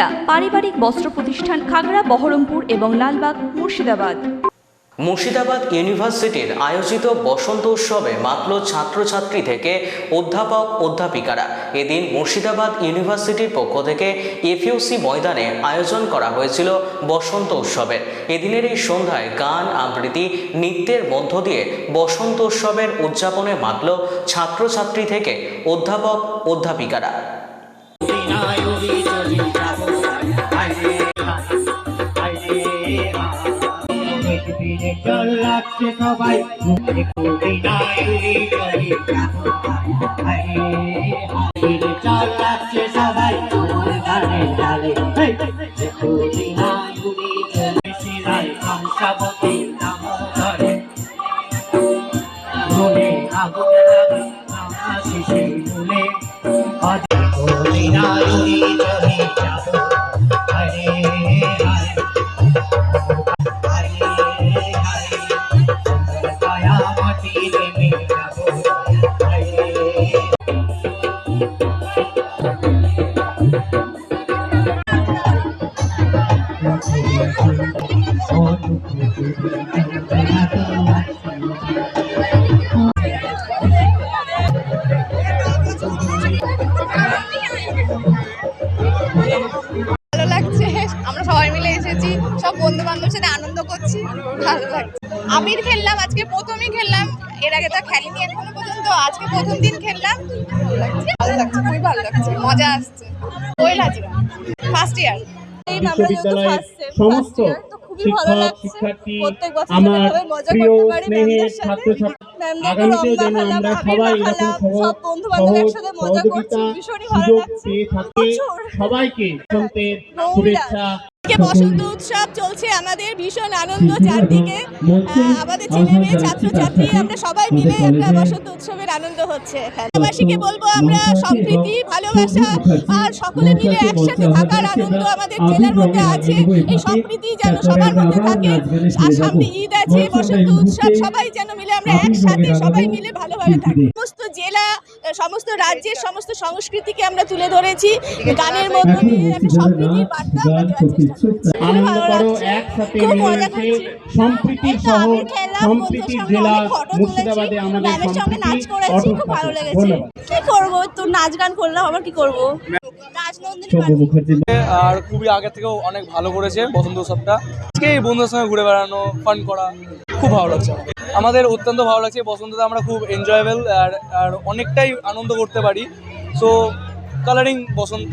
সুনিতা পারিবারিক বস্ত্র প্রতিষ্ঠান খাগড়া বহরমপুর এবং লালবাগ মুর্শিদাবাদ। মুর্শিদাবাদ ইউনিভার্সিটির আয়োজিত বসন্ত উৎসবে মাতল ছাত্রছাত্রী থেকে অধ্যাপক অধ্যাপিকারা। এদিন মুর্শিদাবাদ ইউনিভার্সিটির পক্ষ থেকে এফইউসি ময়দানে আয়োজন করা হয়েছিল বসন্ত উৎসবের এদিনের এই সন্ধ্যায় গান আবৃত্তি নৃত্যের মধ্য দিয়ে বসন্ত উৎসবের উদযাপনে মাতল ছাত্রছাত্রী থেকে অধ্যাপক অধ্যাপিকারা। জল সবাই। চলে লাগছে সবাই। তোমার গানে ডালে। কংসাবতী নাম ধরে আগুন লাগে নানা ভালো লাগছে। আমরা সবাই মিলে এসেছি। সব বন্ধু বান্ধবের সাথে আনন্দ করছি। ভালো লাগছে। আবির খেললাম আজকে প্রথমই খেললাম। এর আগে তো খেলিনি এখনও পর্যন্ত আজকে প্রথম দিন খেললাম। ভালো লাগছে ভালো লাগছে খুবই ভালো লাগছে মজা আসছে। ওই লাগছে ফার্স্ট ইয়ার বিশ্ববিদ্যালয়ের সমস্ত শিক্ষক শিক্ষার্থী আমার প্রিয় স্নেহের ছাত্রছাত্রী আগামীতেও যেন আমরা সবাই এরকম সহজ সহযোগিতা সুযোগ পেয়ে থাকি সবাইকে শুভেচ্ছা আজকে বসন্ত উৎসব চলছে আমাদের ভীষণ আনন্দ চারদিকে। আমাদের ছেলে মেয়ে, ছাত্রছাত্রী, আমরা সবাই মিলে একটা বসন্ত উৎসবের আনন্দ হচ্ছে। এলাকাবাসীকে বলব আমরা সম্প্রীতি, ভালোবাসা আর সকলে মিলে একসাথে থাকার আনন্দ আমাদের জেলার মধ্যে আছে। এই সম্প্রীতি যেন সবার মধ্যে থাকে। আর সামনে ঈদ আছে, বসন্ত উৎসব, সবাই যেন মিলে আমরা একসাথে সবাই মিলে ভালোভাবে থাকি। সমস্ত সমস্ত রাজ্যের সমস্ত সংস্কৃতিকে আমরা তুলে ধরেছি। গানের মধ্য দিয়ে একটা সম্প্রীতির বার্তা আমরা দেওয়ার চেষ্টা করছি। ভালো লাগছে। খুব মজা করছি। সম্প্রীতির শহর আমি সম্প্রীতির জেলা সঙ্গে অনেক photo মুর্শিদাবাদে আমাদের সঙ্গে নাচ করেছি, খুব ভালো লেগেছে। ধন্যবাদ কি করব? তো নাচ গান করলাম আবার কি করব? আর খুবই আগে থেকেও অনেক ভালো করেছে বসন্ত উৎসবটা। আজকে বন্ধুদের সঙ্গে ঘুরে বেড়ানো ফান করা খুব ভালো লাগছে আমাদের। অত্যন্ত ভালো লাগছে বসন্ততে আমরা খুব এনজয়েবল আর আর অনেকটাই আনন্দ করতে পারি। সো কালারিং বসন্ত।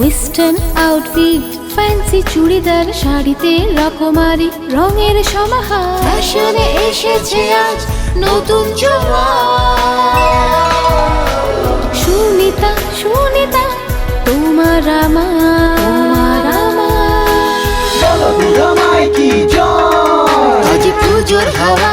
ওয়েস্টার্ন আউটফিট ফ্যান্সি চুড়িদার শাড়িতে রকমারি রঙের সমাহার। ফ্যাশনে এসেছে আজ নতুন সুনিতা সুনিতা তোমার আমার আমার। আজ পুজোর হাওয়া।